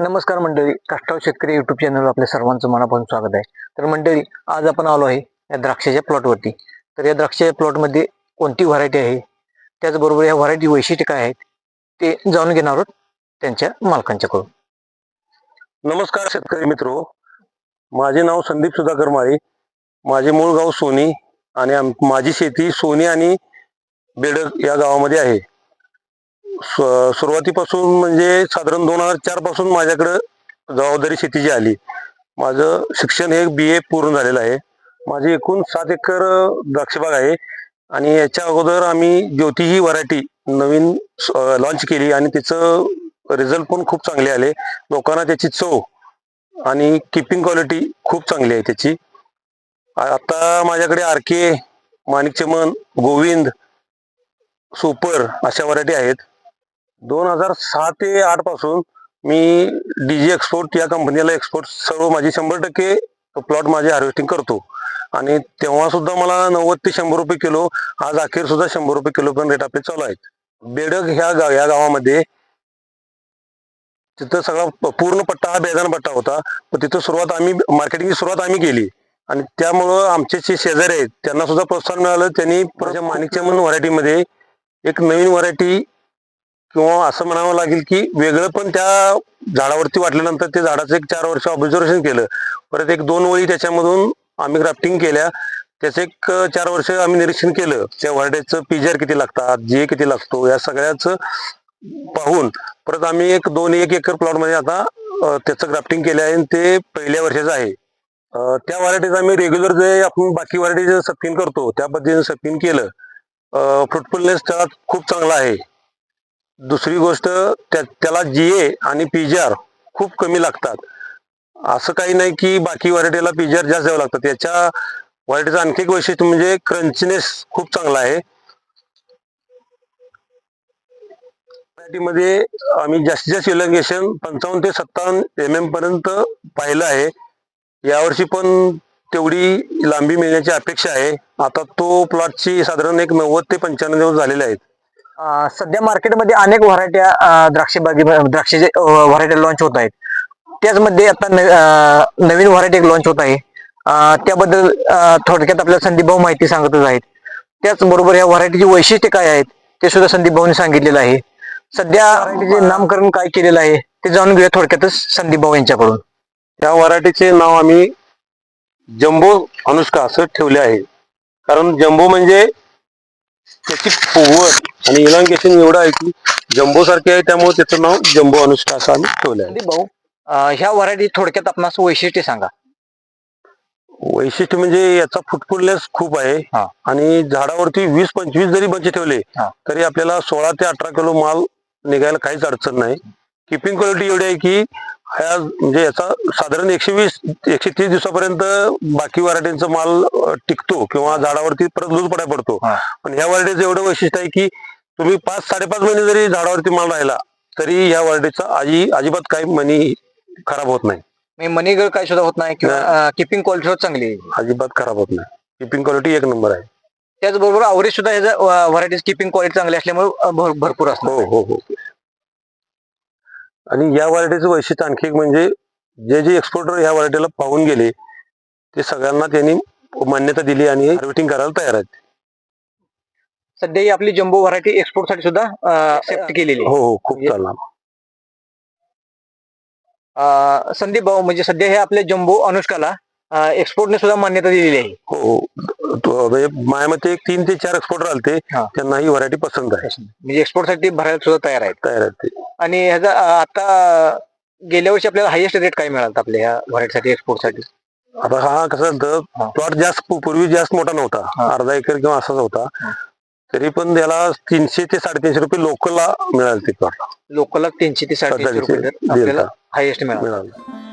नमस्कार मंडळी काष्टाव शेतकरी युट्यूब चॅनल आपल्या सर्वांचं मनापासून स्वागत आहे. तर मंडळी आज आपण आलो आहे या द्राक्षाच्या प्लॉटवरती तर या द्राक्षाच्या प्लॉटमध्ये कोणती व्हरायटी आहे? त्याचबरोबर या व्हरायटी वैशिष्ट्य काय आहेत? ते जाणून घेणार आहोत त्यांच्या मालकांच्याकडून नमस्कार शेतकरी मित्रो. माझे नाव संदीप सुधाकर माळी. माझे मूळ गाव सोनी आणि माझी शेती सोनी आणि बेडक या गावामध्ये आहे. सुरुवातीपासून म्हणजे साधारण दोन हजार चारपासून माझ्याकडं जबाबदारी शेतीची आली. माझं शिक्षण हे बी ए पूर्ण झालेलं आहे. माझी एकूण सात एकर द्राक्षबाग आहे आणि याच्या अगोदर आम्ही ज्योती ही व्हरायटी नवीन लॉन्च केली आणि तिचं रिझल्ट पण खूप चांगले आले. लोकांना त्याची चव आणि किपिंग क्वालिटी खूप चांगली आहे त्याची. आता माझ्याकडे R K Manik Chaman Govind super अशा व्हरायटी आहेत. दोन हजार सहा ते आठपासून मी डीजी एक्सपोर्ट या कंपनीला एक्सपोर्ट सर्व माझी शंभर टक्के प्लॉट माझे हार्वेस्टिंग करतो. आणि तेव्हा सुद्धा मला नव्वद ते शंभर रुपये किलो आज अखेर सुद्धा शंभर रुपये किलो पण रेट आपले चालू आहेत. बेडक ह्या गाव या गावामध्ये तिथं सगळा पूर्ण पट्टा हा बेदान पट्टा होता. पण तिथं सुरुवात आम्ही मार्केटिंगची सुरुवात आम्ही केली. आणि त्यामुळं आमचे जे शेजारी आहेत त्यांना सुद्धा प्रोत्साहन मिळालं. त्यांनी माझ्या माणिकच्या म्हणून व्हरायटीमध्ये एक नवीन व्हरायटी किंवा असं म्हणावं लागेल की वेगळं पण त्या झाडावरती वाटल्यानंतर ते झाडाचं एक चार वर्ष ऑब्झर्वेशन केलं. परत एक दोन वळी त्याच्यामधून आम्ही ग्राफ्टिंग केल्या. त्याचं एक चार वर्ष आम्ही निरीक्षण केलं. त्या व्हरायटीचं पीजर किती लागतात जे किती लागतो या सगळ्याचं पाहून परत आम्ही एक दोन एक एकर प्लॉटमध्ये आता त्याचं ग्राफ्टिंग केलं आहे आणि ते पहिल्या वर्षाचं आहे. त्या व्हरायटीचं आम्ही रेग्युलर जे आपण बाकी व्हरायटी सपिन करतो त्या पद्धतीने सपिन केलं. फ्रुटफुलनेस त्याला खूप चांगला आहे. दुसरी गोष्ट त्या त्याला जीए आणि पीजीआर खूप कमी लागतात. असं काही नाही की बाकी व्हरायटीला पीजीआर जास्त द्यावं लागतात याच्या व्हरायटीचं आणखी एक वैशिष्ट्य म्हणजे क्रंचनेस खूप चांगला आहे. मध्ये आम्ही जास्तीत जास्त इलंगेशन पंचावन्न ते सत्तावन्न एम एम पर्यंत पाहिलं आहे. यावर्षी पण तेवढी लांबी मिळण्याची अपेक्षा आहे. आता तो प्लॉटची साधारण एक नव्वद ते पंच्याण्णव दिवस झालेले आहेत. सध्या मार्केटमध्ये अनेक व्हरायट्या द्राक्ष बागी द्राक्षाचे व्हरायटी लॉन्च होत आहेत. त्याचमध्ये आता नवीन व्हरायटी एक लॉन्च होत आहे. त्याबद्दल थोडक्यात आपल्याला संदीप भाऊ माहिती सांगतच आहेत. त्याचबरोबर या व्हरायटीची वैशिष्ट्य काय आहेत ते सुद्धा संदीप भाऊने सांगितलेलं आहे. सध्या व्हरायटीचे नामकरण काय केलेलं आहे ते जाणून घेऊया थोडक्यातच संदीप भाऊ यांच्याकडून. या व्हरायटीचे नाव आम्ही जम्बो अनुष्का असं ठेवले आहे. कारण जम्बो म्हणजे त्याची फुगवट आणि इलांगेशन एवढं आहे की जम्बो सारखे आहे त्यामुळे त्याचं नाव जम्बो अनुष्का असं आम्ही ठेवलं आहे भाऊ अं, ह्या व्हरायटी थोडक्यात आपणास वैशिष्ट्य सांगा वैशिष्ट्य म्हणजे याचा फुटफुलनेस खूप आहे हा. आणि झाडावरती वीस पंचवीस जरी बंच ठेवले हा. तरी आपल्याला सोळा ते अठरा किलो माल निघायला काहीच अडचण नाही किपिंग क्वालिटी एवढी आहे की ह्या म्हणजे याचा साधारण एकशे वीस एकशे तीस दिवसापर्यंत बाकी व्हरायटींचा माल टिकतो किंवा झाडावरती परत लूज पडाय पडतो. पण ह्या व्हरायटीचं एवढं वैशिष्ट्य आहे की तुम्ही पाच साडेपाच महिने जरी झाडावरती माल राहिला तरी ह्या व्हरायटीचा आजी अजिबात काही मनी खराब होत नाही. म्हणजे मनीगळ काय सुद्धा होत नाही किंवा किपिंग क्वालिटी चांगली आहे. अजिबात खराब होत नाही. किपिंग क्वालिटी एक नंबर आहे. त्याचबरोबर आवरेज सुद्धा ह्याचा व्हरायटी किपिंग क्वालिटी चांगली असल्यामुळे भरपूर असतो. हो हो हो. आणि या व्हरायटीचं वैशिष्ट्य आणखी एक म्हणजे जे जे एक्सपोर्टर ह्या व्हरायटीला पाहून गेले ते सगळ्यांना त्यांनी मान्यता दिली आणि हार्वेस्टिंग करायला तयार आहेत. सध्या ही आपली जम्बो व्हरायटी एक्सपोर्टसाठी सुद्धा एक्सेप्ट केलेली हो हो खूप म्हणजे- चालणार. संदीप भाऊ म्हणजे सध्या हे आपल्या जम्बो अनुष्काला एक्सपोर्टने सुद्धा मान्यता दिलेली आहे. हो हो. म्हणजे माझ्या मते एक तीन ते चार एक्सपोर्टर आलते. त्यांना ही व्हरायटी पसंत आहे. म्हणजे एक्सपोर्टसाठी भरायला सुद्धा तयार आहेत. तयार आहेत ते. आणि ह्याचा आता गेल्या वर्षी आपल्याला हायेस्ट रेट काय मिळाला आपल्या ह्या व्हरायटी साठी एक्सपोर्टसाठी आता हा कसं हा. झालं प्लॉट जास्त पू- पूर्वी जास्त मोठा नव्हता. अर्धा एकर किंवा असाच होता. तरी पण त्याला तीनशे ते साडेतीनशे रुपये लोकलला मिळाले ते प्लॉट लोकलला तीनशे ते साडेतीनशे रुपये आपल्याला हायेस्ट मिळाला मिळाले